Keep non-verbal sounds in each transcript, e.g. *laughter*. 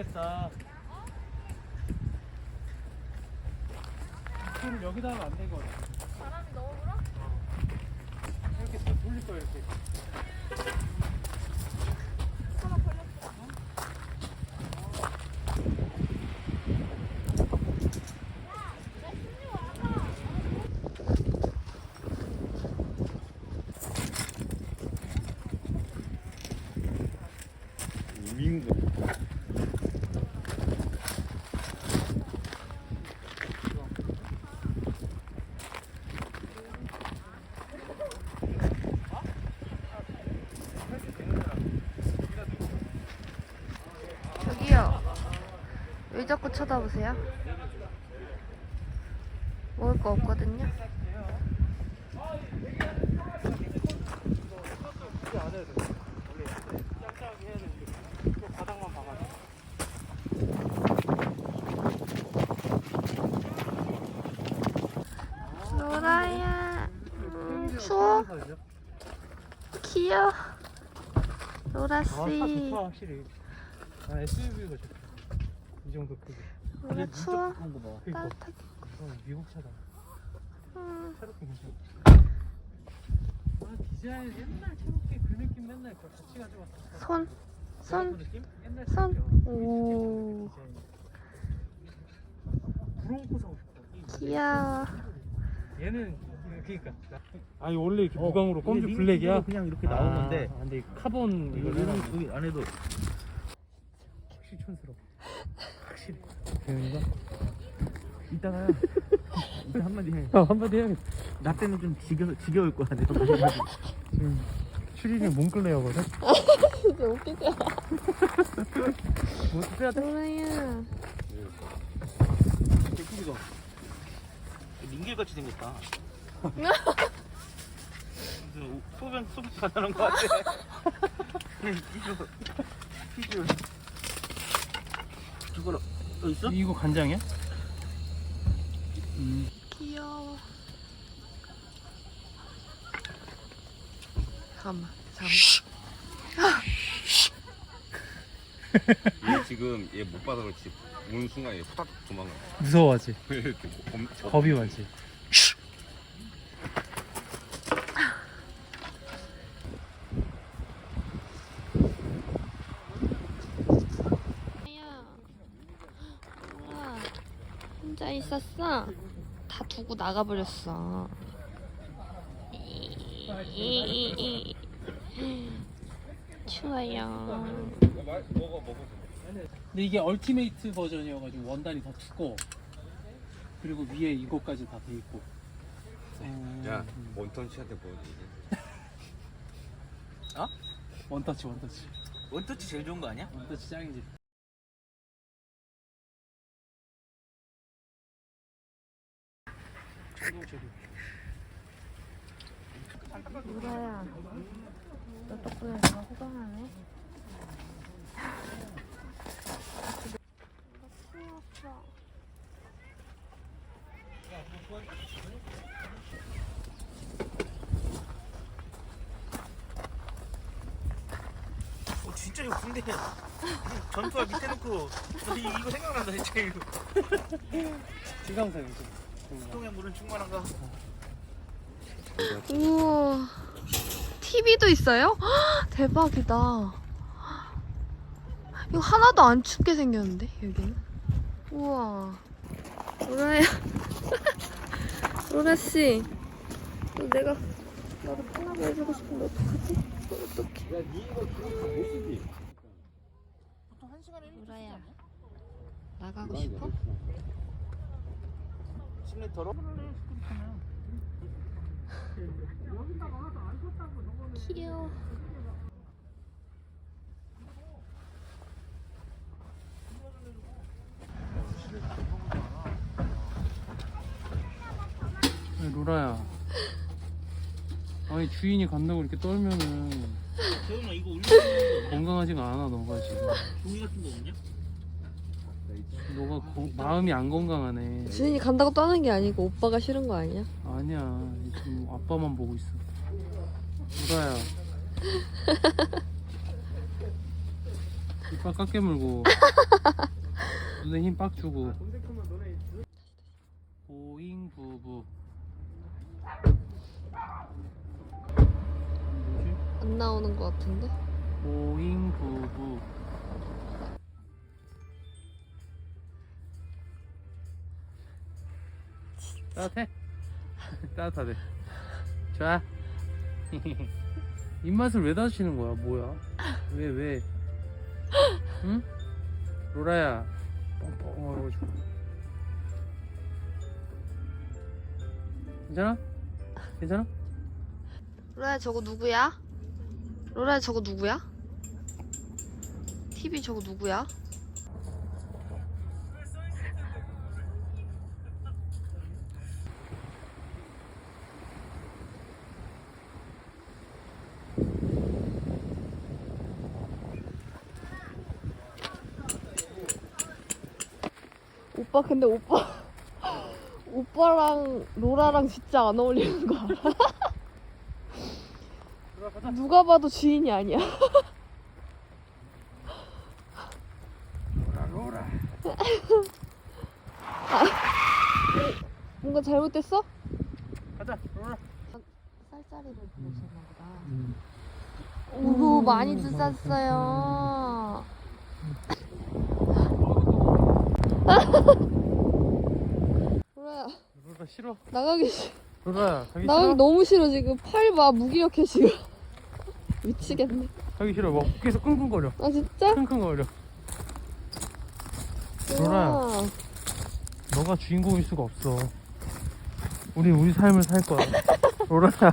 돌려야겠다. 손을 여기다 하면 안 되거든. 바람이 너무 불어? 이렇게 다 돌릴 거야 이렇게. 하나 걸렸어. 민구. 저기요. 왜 자꾸 쳐다보세요? 먹을 거 없거든요. 로라야. 음, 추워? 귀여워. 로라 아, 확실히. 아 SUV가 좋다. 이 정도 크기. 로라 추워? 한거 봐. 그니까 따뜻하게. 어, 미국 차다. 음, 새롭게 괜찮아. 아 디자인 옛날 새롭게 그 느낌 맨날 그거 같이 가져왔어. 손. 손. 느낌? 옛날 손. 오. 브롱코 사고 싶어. 귀여워. 얘는 그니까. 아니 원래 이렇게 무광으로 검지 이게 블랙이야. 그냥 이렇게 나오는데 아, 근데 카본 이거 이거 이런 여기 안에도 확실히 촌스러워. 확실히. 그런가? 이따가 이따 한마디 해. 어, 한마디 해야겠다. 나 때문에 좀 지겨 지겨울 거야. 내가 지금 추리닝 몽클레어거든? 진짜 웃기죠? 뭐 빼야 돼? 로라야. 개꿀이가 민길 같이 생겼다. 무슨 *laughs* 소변 소변 가다는 거 같아. 피규어 피규어. 저 있어? 이거 간장이야? 음. 귀여워. 잠깐만. 잠깐만. *laughs* 얘 지금 얘 못바닥을 집 오는 순간 얘 후딱 도망가. 무서워하지? *laughs* 검, 검, 겁이 많지? 야, 우와, 혼자 있었어? 다 두고 나가버렸어. 추워요. 근데 이게 얼티메이트 버전이어가지고 원단이 더 두꺼워. 그리고 위에 이거까지 다 돼 있고. 야 음. 원턴 씨한테 보여주지. 원터치 원터치. 원터치 제일 좋은 거 아니야? 원터치 짱이지. 우라야, 너 덕분에 내가 호강하네. 어 진짜 이거 군대 전투화 밑에 놓고 너 이- 이거 생각난다 진짜 이거. *laughs* 지강상이지. 수동에 물은 충만한가? 우와. TV도 있어요? 헉, 대박이다. 이거 하나도 안 춥게 생겼는데, 여기는? 우와. 로라야. *laughs* 로라씨. 내가 나도 편하게 해주고 싶은데 어떡하지? 어떡해. 야 니 이거 그거 다못 쓰지. 로라야. 나가고 싶어? 10리터로? 귀여워. 로라야. 아니 주인이 간다고 이렇게 떨면은 재훈아 이거 올려주는 건강하지가 않아 너가 지금. 종이 같은 거 없냐? 너가 거- 마음이 안 건강하네. 주인이 간다고 떠는 게 아니고 오빠가 싫은 거 아니야? 아니야 지금 아빠만 보고 있어. 로라야. 이빨 깎게 물고 눈에 힘 빡 주고 보잉 부부 뭐지? 안 나오는 것 같은데? 보잉 부부 따뜻해? *laughs* 따뜻하대 좋아 *laughs* 입맛을 왜 다시는 거야 뭐야 왜 왜? 응? 로라야 뻥뻥 해가지고 괜찮아? 괜찮아? 로라야 저거 누구야? 로라야 저거 누구야? TV 저거 누구야? 오빠 근데 오빠 *laughs* 오빠랑 로라랑 진짜 안 어울리는 거 알아? 누가 봐도 주인이 아니야. 로라 로라 뭔가 잘못됐어? 가자 로라 쌀쌀이를 부르셨나 보다. 오도 많이 드셨어요. 로라야 로라 싫어 나가기 싫어. 로라 가기 나가기 싫어? 너무 싫어 지금 팔 봐 무기력해 지금. *laughs* 미치겠네. 가기 싫어 막 계속 끙끙거려 아 진짜? 끙끙거려 로라야. 로라. 너가 주인공일 수가 없어 우리 우리 삶을 살 거야 *laughs* 로라야 *laughs*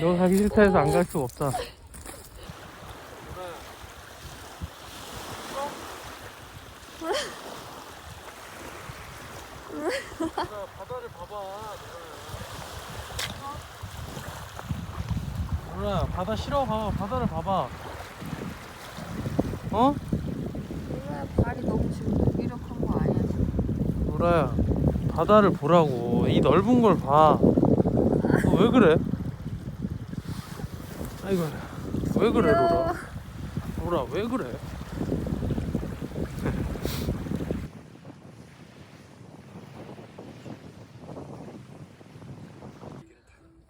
너가 가기 싫다 해서 안 갈 수가 없다 바다를 봐봐 로라야 바다 싫어 가 바다를 봐봐 어? 로라야 발이 너무 지금 무기력한 거 아니야 지금? 로라야 바다를 보라고 이 넓은 걸 봐. 너 왜 그래? 아이고 왜 그래 로라? 로라 왜 그래? *laughs*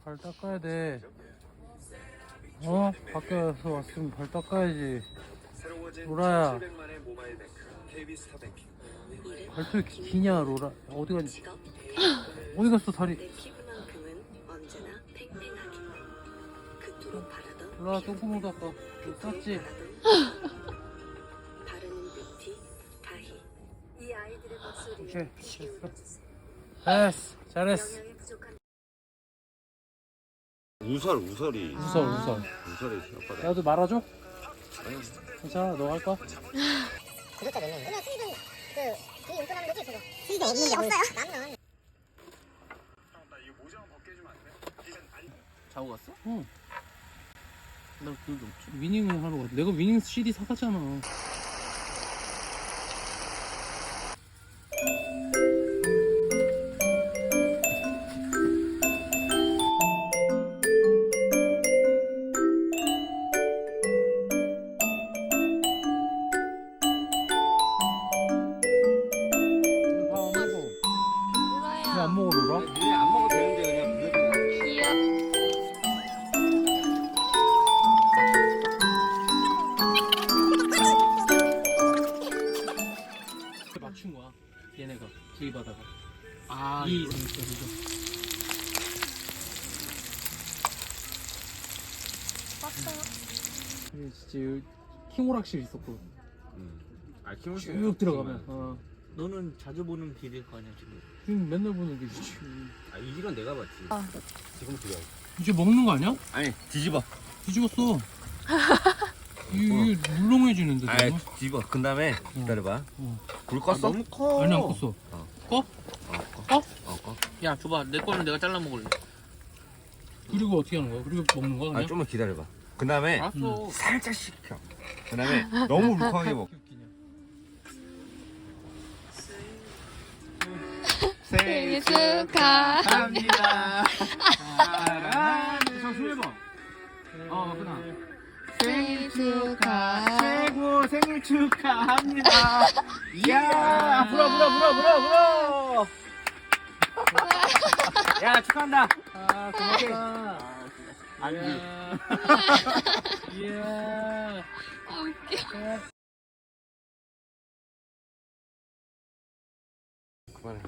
발 닦아야 돼. 어? 밖에서 왔으면 발 닦아야지. 로라야. 발톱 이렇게 기냐 로라? 어디 갔니 어디 갔어 다리? 로라 똥구멍도 아까 쌌지? 오케이 됐어. 잘했어. 부족한 우설 우설이. 웃어 웃어 우설이 생각보다 나도 말아줘? 괜찮아 너 할 거야? 구독자 몇 명이야? 그냥 수익은 그 그게 용돈하는 거지 그거 수익이 없는데 없어요? 남는 자고 갔어? 응. 나 기억이 없지. 위닝 하러 갔 내가 위닝 CD 사갔잖아 그래 진짜 킹오락실 있었거든 음. 아 키울 수 쭉 들어가면 어 너는 자주 보는 길일 거 아니야 지금. 지금 맨날 보는 게 있지 아이 시간 내가 봤지 아. 지금 들어 이제 먹는 거 아니야? 아니 뒤집어 뒤집었어 *laughs* 이게 이게 물렁해지는데 아 지금? 뒤집어 그 다음에 기다려봐 어. 불 껐어? 너무 커. 아니 안 껐어 어. 꺼? 어 꺼. 어? 어 꺼. 야, 줘봐. 내 거는 내가 잘라 먹을래. 그리고 어떻게 하는 거야? 그리고 먹는 거야 아 그냥? 좀만 기다려봐 그 다음에 알았어. 살짝 식혀 그 다음에 너무 울컥하게 먹 생일 축하합니다. 저 수혜봐. 어, 맞구나. 생일 축하 최고 생일 축하합니다 이야 불어 불어 불어 불어 불어 야 축하한다 아 고맙다 아니 이야 그만해.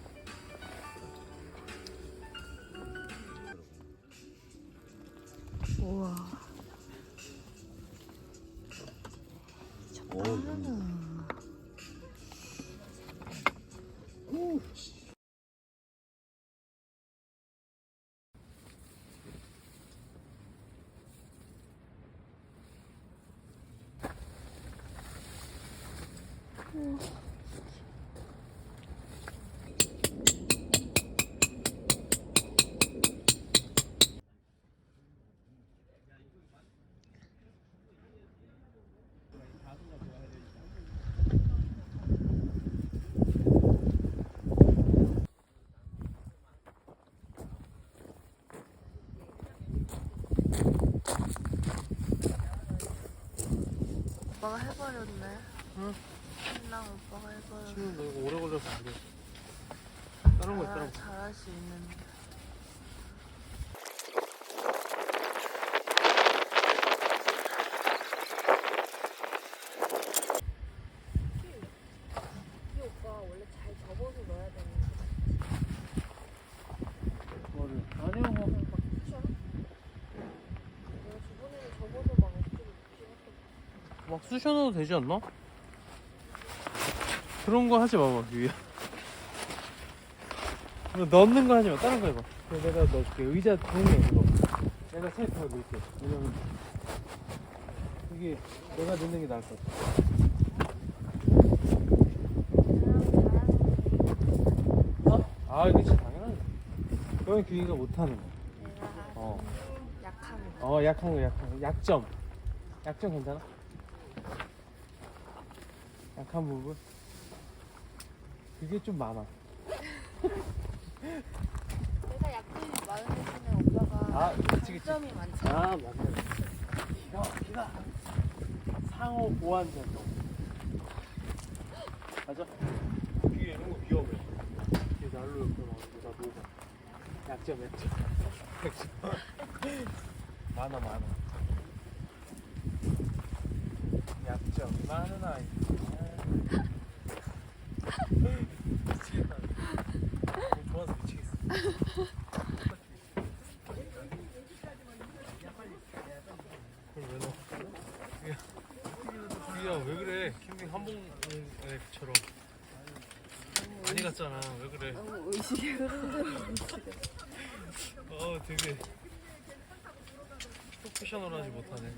우와. 오 해버렸네. 응. 신랑 오빠가 해버렸네. 치우는 거 이거 오래 걸려서 안 돼. 다른 거 있더라. 잘, 잘할 수 있는데. 이 오빠 원래 잘 접어서 넣어야 되는데. 뭐를? 아니요, 뭐. 내가 저번에는 접어서 막 쑤셔 넣어도 되지 않나? 그런 거 하지 마봐, 유야. 너 넣는 거 하지 마, 다른 거 해봐. 그래, 내가 넣을게. 의자 동네 그거. 내가 하고 있게. 왜냐면, 이게 내가 넣는 게 나을 것 같아. 어? 아, 이거 진짜 당연하지. 그건 규이가 못하는 거. 내가 어. 약한 거. 어, 약한 거, 약한 거. 약점. 약점 괜찮아? 약한 부분? 그게 좀 많아. 내가 약점이 많은 대신에 오빠가 아, 그치, 그치. 장점이 많잖아. 아, 맞네. 기가 막히다. 상호 보완제도. 맞아? 뒤에 이런 거 위험해. 뒤에 난로 옆에 와가지고 나 녹아. 약점, 약점. 약점. 많아, 많아. 약점 많은 아이. 미치겠다. 좋아서 미치겠어. 그걸 왜 넣어? 유야 왜 그래? 캠핑 한복처럼 갔잖아. 왜 그래? 너무 의식이 *laughs* 어 되게 프로페셔널하지 못하네.